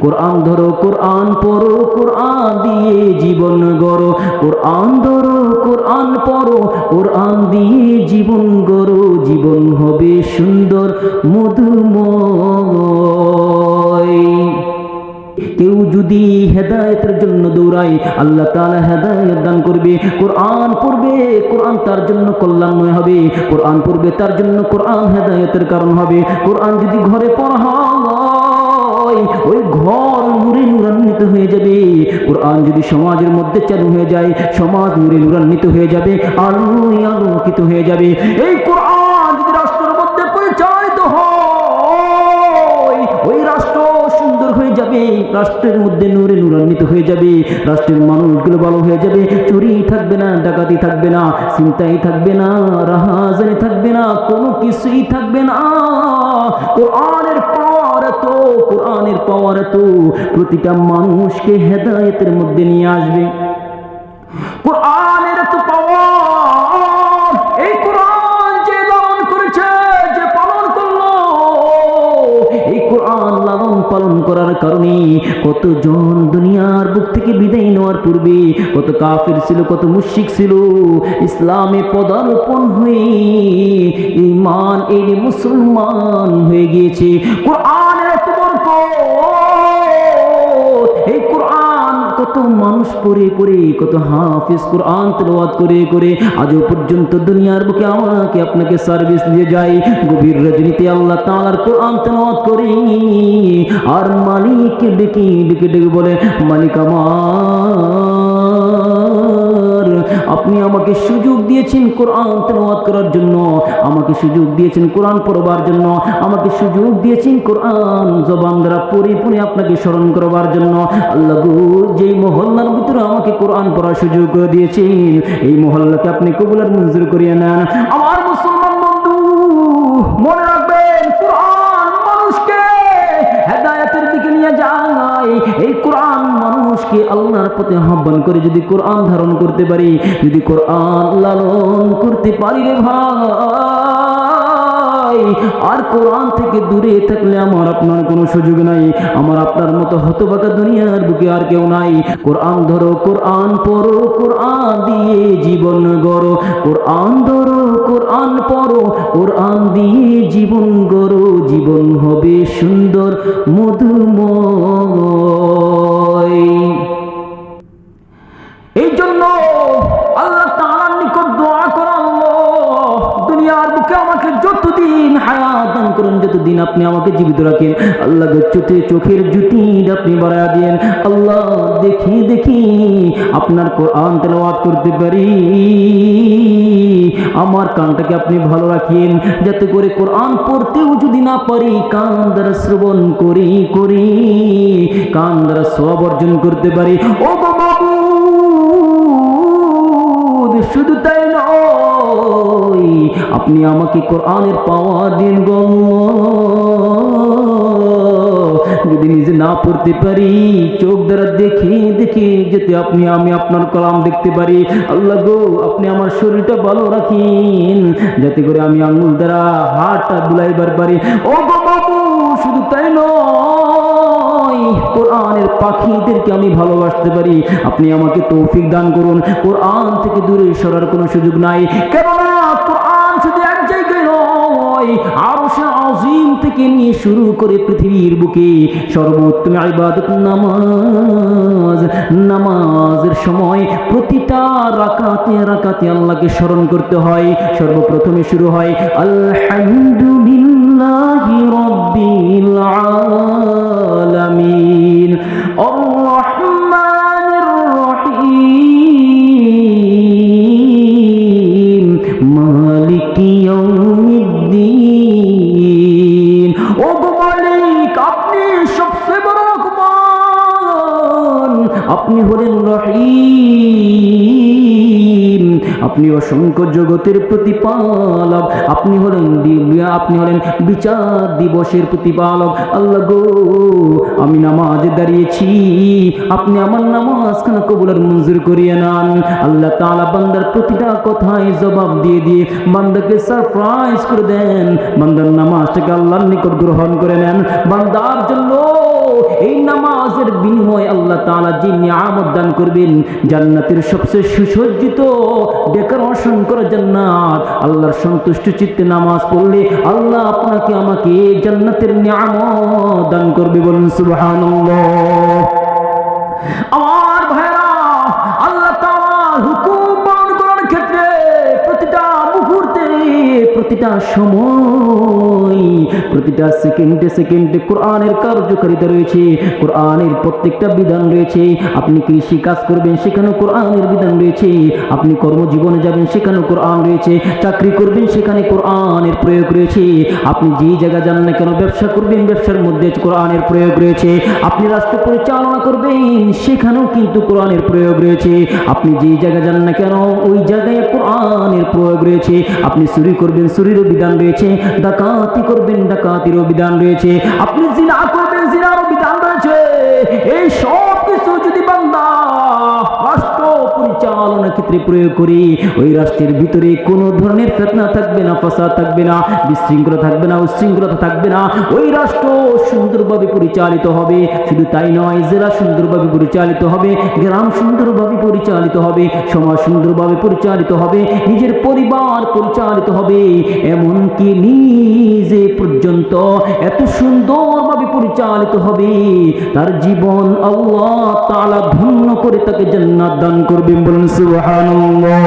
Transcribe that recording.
কোরআন ধরো, কোরআন পড়ো, কোরআন দিয়ে জীবন গড়ো। কোরআন ধরো, কোরআন পড়ো, কোরআন দিয়ে জীবন গড়ো। জীবন হবে সুন্দর, মধুময়। কেউ যদি হেদায়তের জন্য দৌড়ায়, আল্লাহ তালা হেদায়ত দান করবে। কোরআন পড়বে, কোরআন তার জন্য কল্যাণময় হবে। কোরআন পড়বে, তার জন্য কোরআন হেদায়তের কারণ হবে। কোরআন যদি ঘরে পড়া হয় ওই ঘর নূরে নূরান্বিত হয়ে যাবে। কোরআন যদি সমাজের মধ্যে চালু হয়ে যায়, সমাজ নূরে নূরান্বিত হয়ে যাবে, আলোয় আলোকিত হয়ে যাবে। এই কোরআন যদি রাষ্ট্রের মধ্যে পরিচালিত হয়, ওই রাষ্ট্র সুন্দর হয়ে যাবে, রাষ্ট্রের মধ্যে নূরে নূরান্বিত হয়ে যাবে, রাষ্ট্রের মানুষগুলো ভালো হয়ে যাবে, চুরি থাকবে না, ডাকাতি থাকবে না চিন্তাই থাকবে না, রাহাজানি থাকবে না, কোনো কিছুই থাকবে না। কোরআনের এত কোরআনের পাওয়ার এত প্রতিটা মানুষকে হেদায়েতের মধ্যে নিয়ে আসবে। কোরআনের এত পাওয়ার এই কোরআন যে লালন করেছে, যে পালন করল, এই কোরআন লালন পালন করার কারণে কতজন দুনিয়ার বুক থেকে বিদায় নেওয়ার পূর্বে কত কাফির ছিল, কত মুশিক ছিল, ইসলামে পদার্পণ হয়ে ইমান এই মুসলমান হয়ে গিয়েছে। কোরআনের এই কোরআন কত মানুষ পড়ে পড়ে, কত হাফিজ কোরআন করে করে, আজও পর্যন্ত দুনিয়ার বুকে আমাকে আপনাকে সার্ভিস দিয়ে যাই গভীর রজনীতে আল্লাহ তাআলার কোরআন তেলাওয়াত করি। আর মালিক ডেকে ডেকে ডেকে বলে, মালিক আমার আপনি আমাকে সুযোগ দিয়েছেন কোরআন তেলাওয়াত করার জন্য, আমাকে সুযোগ দিয়েছেন কোরআন পড়বার জন্য, আমাকে সুযোগ দিয়েছেন কোরআন জবান দ্বারা পড়ে আপনাকে স্মরণ করবার জন্য। আল্লাহ যেই মহল্লার ভিতরে আমাকে কোরআন পড়ার সুযোগ দিয়েছেন, এই মহল্লাকে আপনি কবুলার মঞ্জুর করিয়ে নেন। আমার মুসলমান বন্ধু, মনে রাখবেন, কোরআন মানুষকে হেদায়েতের দিকে নিয়ে যায়। এই কোরআন মানুষকে আল্লাহর পথে আহ্বান করে যদি কোরআন ধারণ করতে পারি, যদি কোরআন লালন করতে পারি রে ভাই, আর কোরআন থেকে দূরে থাকলে আমার আপনার কোনো সুযোগ নাই। আমার আপনার মতো হতবাকা দুনিয়ার বুকে আর কেউ নাই। কোরআন ধরো, কোরআন পড়ো, কোরআন দিয়ে জীবন গড়ো। কোরআন ধরো, কোরআন পড়ো, কোরআন দিয়ে জীবন গড়ো। জীবন হবে সুন্দর, মধুময়। বুকে আমাকে যতদিন হায়াত দান করুন, যতদিন আপনি আমাকে জীবিত রাখেন আল্লাহ চোখে চোখের জুতি আপনি বাড়ায় দেন আল্লাহ, দেখি দেখি, আপনার কোরআন তেলাওয়াত করতে পারি। আমার কানটাকে আপনি ভালো রাখেন, যাতে করে কোরআন পড়তেও যদি না পারি, কান দ্বারা শ্রবণ করি করি, কান দ্বারা সব অর্জন করতে পারি। ও বাবা, শুধু তাই আপনি আমাকে কোরআনের পাওয়া দিন গো যদি নিজে না পড়তে পারি, চোখ দ্বারা দেখে দেখে যেতে আপনি, আমি আপনার কলাম দেখতে পারি। আল্লাহ গো, আপনি আমার শরীরটা ভালো রাখেন, যাতে করে আমি আঙুল দ্বারা, হাতটা বুলাইবার পারি। ও গো বাবু, শুধু তাই নয়, কোরআনের পাখিদেরকে আমি ভালোবাসতে পারি। আপনি আমাকে তৌফিক দান করুন। কোরআন থেকে দূরে সরার কোনো সুযোগ নাই। কেননা শুধু এক জায়গায় নয় আরও সে থেকে নিয়ে শুরু করে পৃথিবীর বুকে সর্বোত্তম নামাজ। নামাজের সময় প্রতিটা রাকাতে রাকাতে আল্লাহকে স্মরণ করতে হয়। সর্বপ্রথমে শুরু হয় আল্লাহ রব্বিল আপনি অসংখ্য জগতের প্রতিপালক। আপনি হলেন আপনি হলেন বিচার দিবসের প্রতিপালক। আল্লাহ গো, আমি নামাজে দাঁড়িয়েছি। আপনি আমার নামাজখানা কবুলার মঞ্জুর করিয়ে নেন? আল্লাহ তাআলা বান্দার প্রতিটা কথায় জবাব দিয়ে দিয়ে বান্দাকে সারপ্রাইজ করে দেন। বান্দার নামাজটাকে আল্লাহর নিকট গ্রহণ করে নেন। বান্দার জন্য বিনিময়ে আল্লাহ তাআলা যে নিয়ামত দান করবেন। জান্নাতের সবচেয়ে সুসজ্জিত ডেকোরেশন করা জান্নাত। আল্লাহর সন্তুষ্ট চিত্তে নামাজ পড়লে আল্লাহ আপনাকে আমাকে জান্নাতের নিয়ামত দান করবে বলুন, সুবহানাল্লাহ। আমার ভাইরা আল্লাহ তাআলার হুকুম পালন করার ক্ষেত্রে প্রতিটা মুহূর্তে, প্রতিটা সময় প্রতিটা সেকেন্ডে সেকেন্ডে কোরআনের কার্যকারিতা রয়েছে, কোরআনের প্রত্যেকটা বিধান রয়েছে। আপনি কৃষি কাজ করবেন, সেখানেও কোরআনের বিধান রয়েছে। আপনি কর্মজীবনে যাবেন, সেখানেও কোরআন রয়েছে। চাকরি করবেন, সেখানে কোরআনের প্রয়োগ রয়েছে। আপনি যেই জায়গা যান না কেন, ব্যবসা করবেন, ব্যবসার মধ্যে কোরআনের প্রয়োগ রয়েছে। আপনি রাষ্ট্র পরিচালনা করবেন, সেখানেও কিন্তু কোরআনের প্রয়োগ রয়েছে। আপনি যেই জায়গা যান না কেন, ওই জায়গায় কোরআনের প্রয়োগ রয়েছে। আপনি চুরি করবেন, চুরিরও বিধান রয়েছে। ডাকাতি করবেন ডাকাতিরও বিধান রয়েছে। আপনি জিনা করবেন জিনারও বিধান রয়েছে। এই সব কিছু যদি বান্দা রাষ্ট্র পরিচালনা ক্ষেত্রে প্রয়োগ করি, ওই রাষ্ট্রের ভিতরে কোনো ধরনের ফেতনা থাকবে না, ফাসাদ থাকবে না, বিশৃঙ্খলা থাকবে না, উশৃঙ্খলতা থাকবে না, ওই রাষ্ট্র সুন্দরভাবে পরিচালিত হবে। শুধু তাই নয়, জেলা সুন্দরভাবে পরিচালিত হবে, গ্রাম সুন্দরভাবে পরিচালিত হবে, সমাজ সুন্দরভাবে পরিচালিত হবে, নিজের পরিবার পরিচালিত হবে, এমনকি নিজে পর্যন্ত এত সুন্দরভাবে পরিচালিত হবে। তার জীবন আল্লাহ তালা ধন্য করে তাকে জান্নাত দান করবেন বলুন, সুবহানাল্লাহ।